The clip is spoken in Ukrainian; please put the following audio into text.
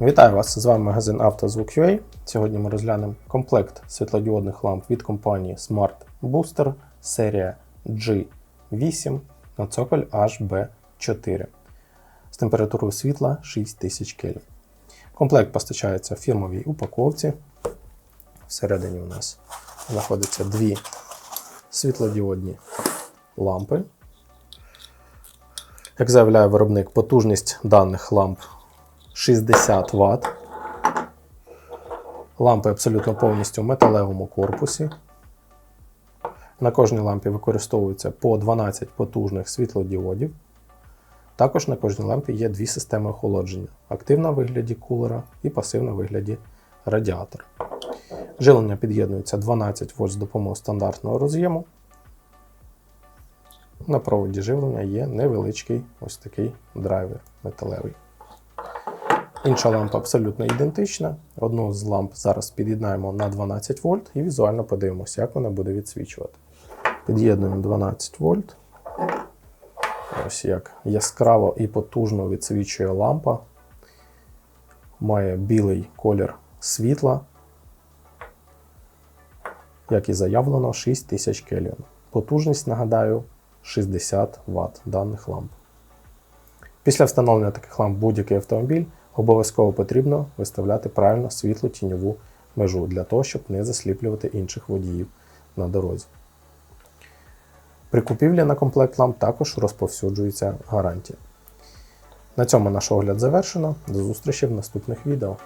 Вітаю вас! З вами магазин «Автозвук.UA». Сьогодні ми розглянемо комплект світлодіодних ламп від компанії Smart Booster серія G8 на цоколь HB4 з температурою світла 6000 Кельвін. Комплект постачається в фірмовій упаковці. Всередині у нас знаходяться дві світлодіодні лампи. Як заявляє виробник, потужність даних ламп 60 Вт. Лампи абсолютно повністю в металевому корпусі. На кожній лампі використовується по 12 потужних світлодіодів. Також на кожній лампі є дві системи охолодження: активна в вигляді кулера і пасивна в вигляді радіатора. Жилення під'єднується 12 вольт з допомогою стандартного роз'єму. На проводі живлення є невеличкий ось такий драйвер металевий. Інша лампа абсолютно ідентична. Одну з ламп зараз під'єднаємо на 12 вольт і візуально подивимося, як вона буде відсвічувати. Під'єднуємо 12 вольт. Ось як яскраво і потужно відсвічує лампа. Має білий колір світла. Як і заявлено, 6000 кельвін. Потужність, нагадаю, 60 Вт даних ламп. Після встановлення таких ламп будь-який автомобіль обов'язково потрібно виставляти правильно світло тіньову межу для того, щоб не засліплювати інших водіїв на дорозі. При купівлі на комплект ламп також розповсюджується гарантія. На цьому наш огляд завершено. До зустрічі в наступних відео.